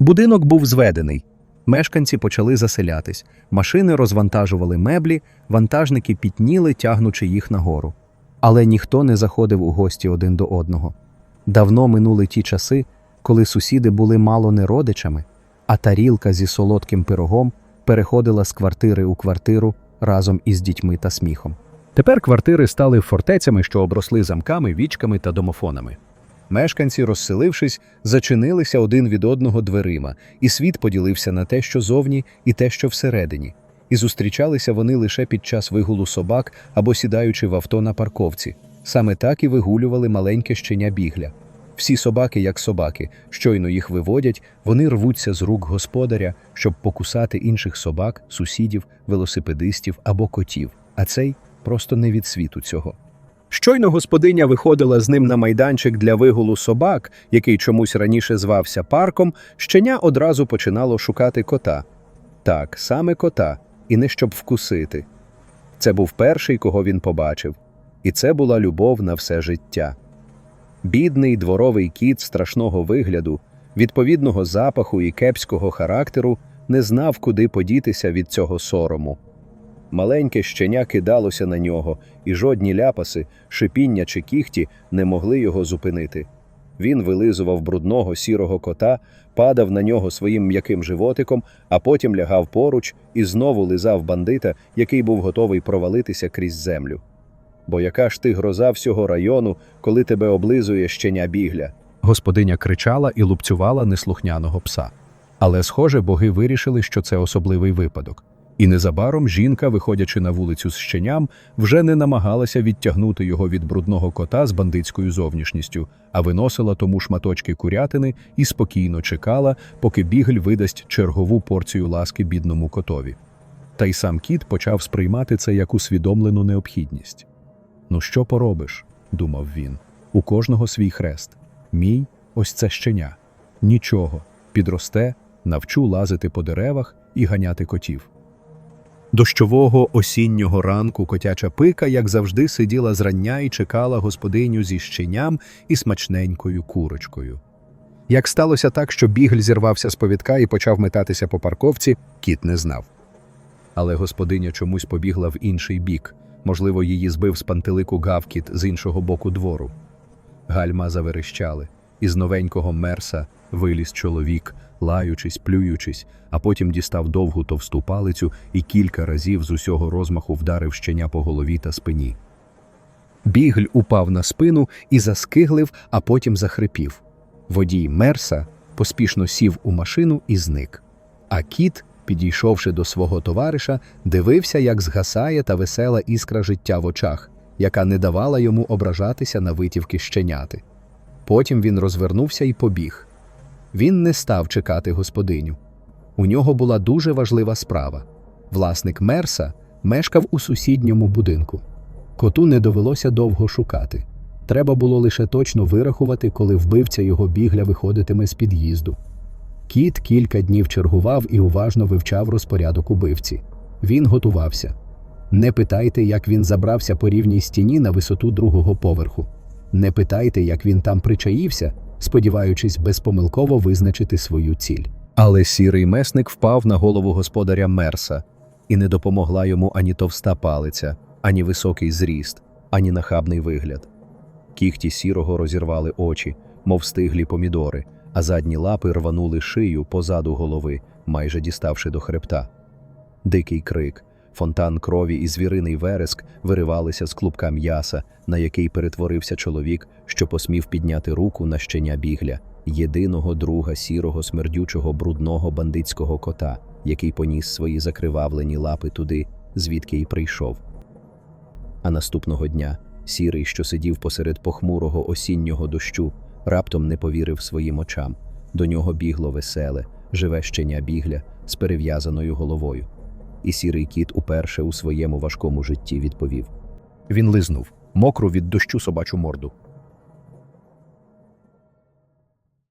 Будинок був зведений. Мешканці почали заселятись, машини розвантажували меблі, вантажники пітніли, тягнучи їх нагору. Але ніхто не заходив у гості один до одного. Давно минули ті часи, коли сусіди були мало не родичами, а тарілка зі солодким пирогом переходила з квартири у квартиру разом із дітьми та сміхом. Тепер квартири стали фортецями, що обросли замками, вічками та домофонами. Мешканці, розселившись, зачинилися один від одного дверима, і світ поділився на те, що зовні, і те, що всередині. І зустрічалися вони лише під час вигулу собак або сідаючи в авто на парковці. Саме так і вигулювали маленьке щеня бігля. Всі собаки, як собаки, щойно їх виводять, вони рвуться з рук господаря, щоб покусати інших собак, сусідів, велосипедистів або котів. А цей просто не від світу цього. Щойно господиня виходила з ним на майданчик для вигулу собак, який чомусь раніше звався парком, щеня одразу починало шукати кота. Так, саме кота, і не щоб вкусити. Це був перший, кого він побачив, і це була любов на все життя. Бідний дворовий кіт страшного вигляду, відповідного запаху і кепського характеру не знав, куди подітися від цього сорому. Маленьке щеня кидалося на нього, і жодні ляпаси, шипіння чи кіхті не могли його зупинити. Він вилизував брудного сірого кота, падав на нього своїм м'яким животиком, а потім лягав поруч і знову лизав бандита, який був готовий провалитися крізь землю. Бо яка ж ти гроза всього району, коли тебе облизує щеня бігля? Господиня кричала і лупцювала неслухняного пса. Але, схоже, боги вирішили, що це особливий випадок. І незабаром жінка, виходячи на вулицю з щеням, вже не намагалася відтягнути його від брудного кота з бандитською зовнішністю, а виносила тому шматочки курятини і спокійно чекала, поки бігль видасть чергову порцію ласки бідному котові. Та й сам кіт почав сприймати це як усвідомлену необхідність. Ну що поробиш? думав він. У кожного свій хрест. Мій ось це щеня. Нічого. Підросте, навчу лазити по деревах і ганяти котів. Дощового осіннього ранку котяча пика, як завжди, сиділа зрання і чекала господиню зі щеням і смачненькою курочкою. Як сталося так, що бігль зірвався з повідка і почав метатися по парковці, кіт не знав. Але господиня чомусь побігла в інший бік. Можливо, її збив з пантелику гавкіт з іншого боку двору. Гальма заверещали. Із новенького мерса виліз чоловік, лаючись, плюючись, а потім дістав довгу товсту палицю і кілька разів з усього розмаху вдарив щеня по голові та спині. Бігль упав на спину і заскиглив, а потім захрипів. Водій мерса поспішно сів у машину і зник. А кіт, підійшовши до свого товариша, дивився, як згасає та весела іскра життя в очах, яка не давала йому ображатися на витівки щеняти. Потім він розвернувся і побіг. Він не став чекати господиню. У нього була дуже важлива справа. Власник Мерса мешкав у сусідньому будинку. Коту не довелося довго шукати. Треба було лише точно вирахувати, коли вбивця його бігля виходитиме з під'їзду. Кіт кілька днів чергував і уважно вивчав розпорядок убивці. Він готувався. Не питайте, як він забрався по рівній стіні на висоту другого поверху. Не питайте, як він там причаївся, сподіваючись безпомилково визначити свою ціль. Але сірий месник впав на голову господаря Мерса, і не допомогла йому ані товста палиця, ані високий зріст, ані нахабний вигляд. Кіхті сірого розірвали очі, мов стиглі помідори, а задні лапи рванули шию позаду голови, майже діставши до хребта. Дикий крик, фонтан крові і звіриний вереск виривалися з клубка м'яса, на який перетворився чоловік, що посмів підняти руку на щеня бігля, єдиного друга сірого смердючого брудного бандитського кота, який поніс свої закривавлені лапи туди, звідки й прийшов. А наступного дня сірий, що сидів посеред похмурого осіннього дощу, раптом не повірив своїм очам. До нього бігло веселе, живе щеня бігля з перев'язаною головою. І сірий кіт уперше у своєму важкому житті відповів. Він лизнув мокру від дощу собачу морду.